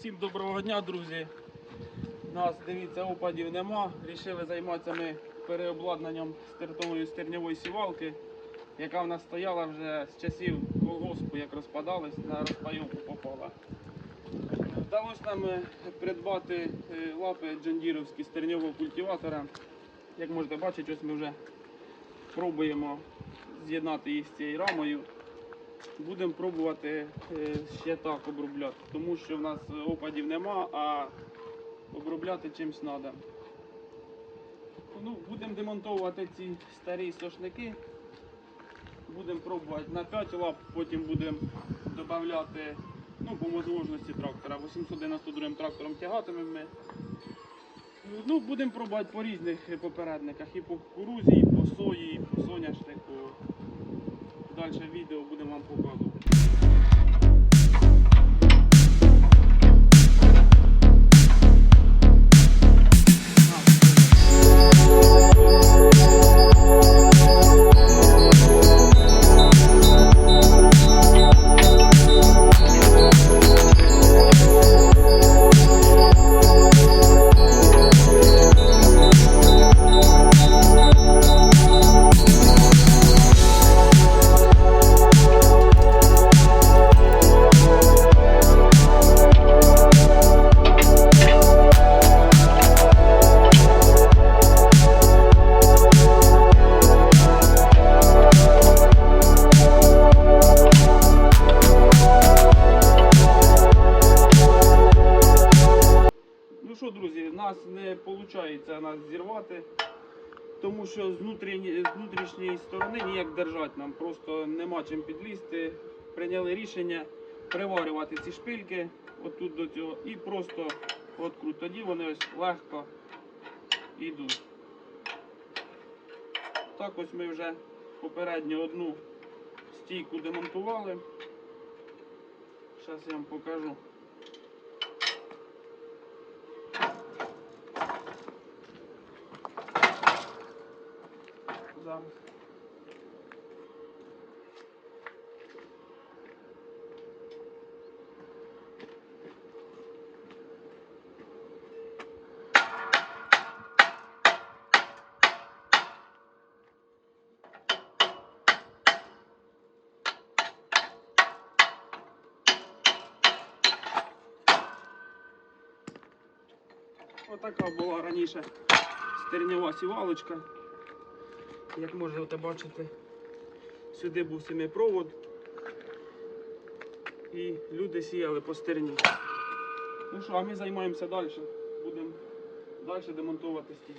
Всім доброго дня, друзі. Нас, дивіться, опадів нема. Рішили займатися ми переобладнанням стартової стерньової сівалки, яка в нас стояла вже з часів колгоспу, як розпадались, на розпайовку попала. Вдалося нам е, придбати е, лапи джандіровські стерньового культиватора. Як можете бачити, ось ми вже пробуємо з'єднати їх з цією рамою. Будемо пробувати е, ще так обробляти, тому що в нас опадів нема, а обробляти чимось треба. Ну, будемо демонтовувати ці старі сошники. Будемо пробувати на 5 лап, потім будемо додати ну, по можливості трактора. 892 трактором тягатимемо ми. Ну, будемо пробувати по різних попередниках. І по кукурузі, і по сої, і по соняшнику. Далі відео будемо вам показувати. Ну не виходить нас зірвати, тому що з, внутрішньої, сторони ніяк держати нам просто нема чим підлізти. Прийняли рішення приварювати ці шпильки отут до цього і просто открут. Тоді вони ось легко йдуть. Так ось ми вже попередньо одну стійку демонтували. Зараз я вам покажу. Зараз. Отака була раніше стерньова сівалочка. Як можете бачити, сюди був семипровод і люди сіяли по стерні. Ну що, а ми займаємося далі. Будемо далі демонтувати стій.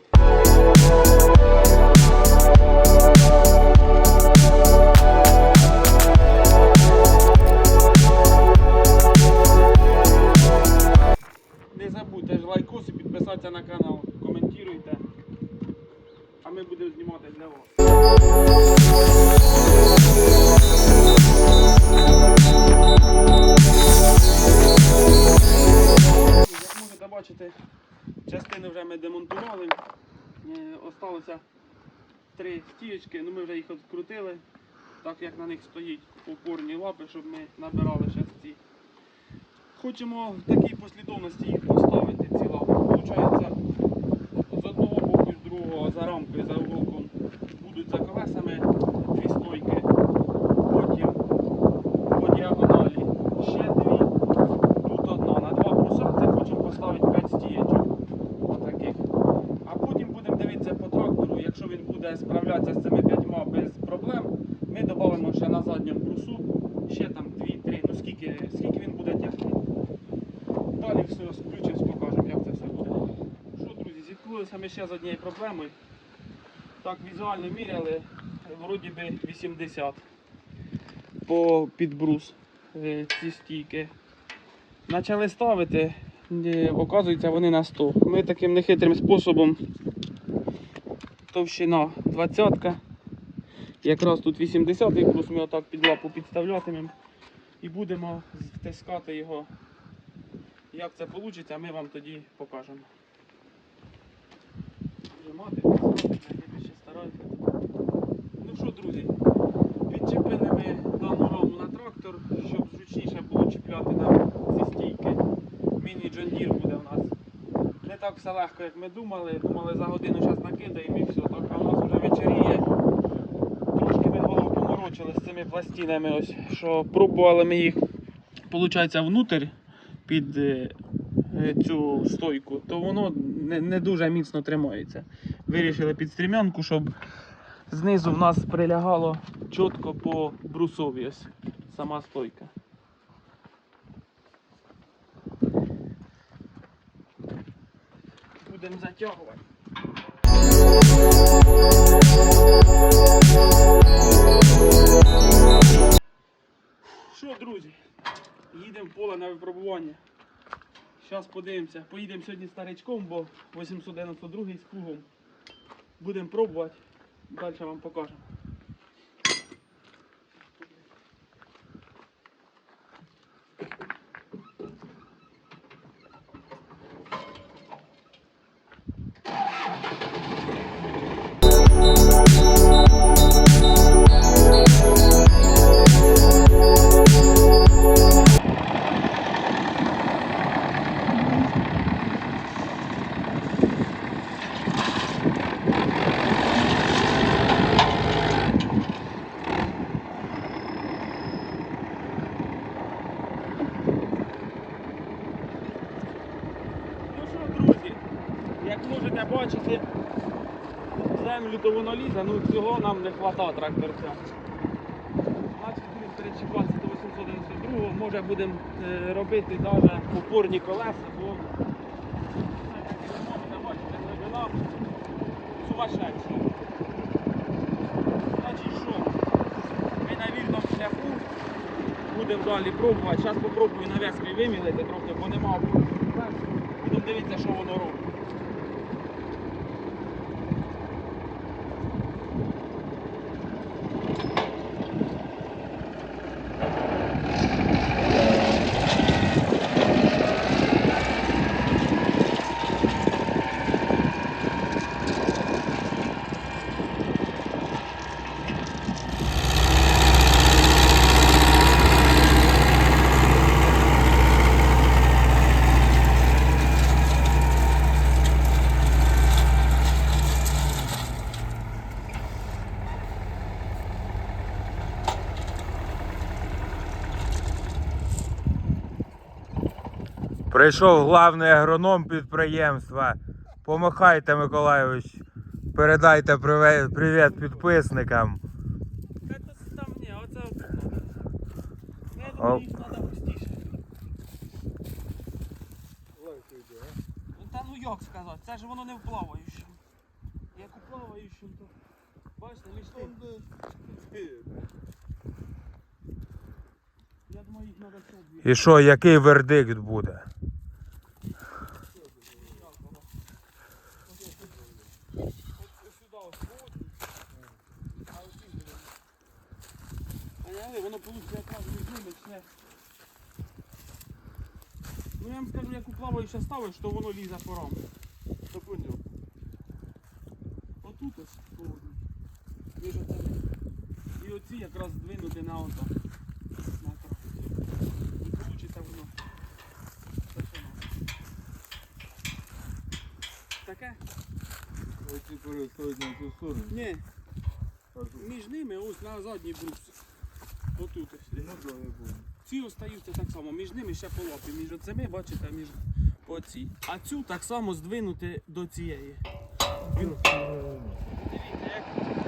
Не забудьте ж лайкос і підписатися на канал, ми будемо знімати для вас. Як можете бачити, частини вже ми демонтували. Е, Осталося три стієчки, ну ми вже їх відкрутили, так як на них стоїть опорні лапи, щоб ми набирали ще ці. Хочемо в такій послідовності їх поставити ці лапи. Получається, з одного боку і з другого за рамкою, за уголком будуть за колесами дві стойки. Потім по діагоналі ще дві. Тут одна. На два бруса це хочемо поставити 5 стієчок. Отаких. А потім будемо дивитися по трактору. Якщо він буде справлятися з цими п'ятьма без проблем, ми додамо ще на задньому брусу ще там 2-3. Ну скільки, скільки він буде тягнути. Далі все включимо, покажемо, як це все буде. Що, зіткнулися ми ще з однією проблемою. Так, візуально міряли, вроді би 80 по підбрус е, ці стійки. Почали ставити, е, оказується вони на 100. Ми таким нехитрим способом товщина 20-ка. Якраз тут 80 брус ми отак під лапу підставлятимемо і будемо втискати його. Як це вийде, ми вам тоді покажемо. Вжимати, втискати, найбільше старайтеся. Ну що, друзі, підчепили ми дану раму на трактор, щоб зручніше було чіпляти нам ці стійки. Ми міні-джондір буде у нас. Не так все легко, як ми думали. Думали за годину зараз накидаємо і все. Так, а у нас вже вечеріє. Трошки ми голову поморочили з цими пластинами, ось, що пробували ми їх, виходить, внутрь під е, е, цю стойку, то воно не, не дуже міцно тримається. Вирішили під стрімянку, щоб знизу в нас прилягало чітко по брусові ось сама стойка. Будемо затягувати. Що, друзі, їдемо в поле на випробування. Зараз подивимося. Поїдемо сьогодні старичком, бо 892 з кругом. Будемо пробувати. Далі вам покажемо. То воно лізе, ну цього нам не вистачає тракторця. Значить до 892 може будемо е, робити навіть опорні колеса, бо бачити, глибина сумасшедша. Значить що, ми на вільному шляху будемо далі пробувати. Зараз попробую нав'язкою вимілити трохи, бо нема опорних. Будемо дивитися, що воно робить. Прийшов главний агроном підприємства. Помахайте, Миколайович. Передайте привіт підписникам. Ну, Та ну як сказати, це ж воно не вплаваюче. Як у плаваючому, то бачите, між тим. Я думаю, їх треба собі. І що, який вердикт буде? От сюди ось вводять, а оці буде. Поняли, воно получиться якраз між ними все. Ну я вам скажу, як у плаваюче ставиш, то воно лізе по раму. То поняв. Отут ось. Між. І оці якраз здвинути на ото. На. І воно. Таке. Оці переставить на цю сторону. Ні, між ними ось на задній брус. Отут ось. ну да, я понял. Ці остаються так само, між ними ще по між оцими, бачите, між оці. А цю так само здвинути до цієї. Дивіться, як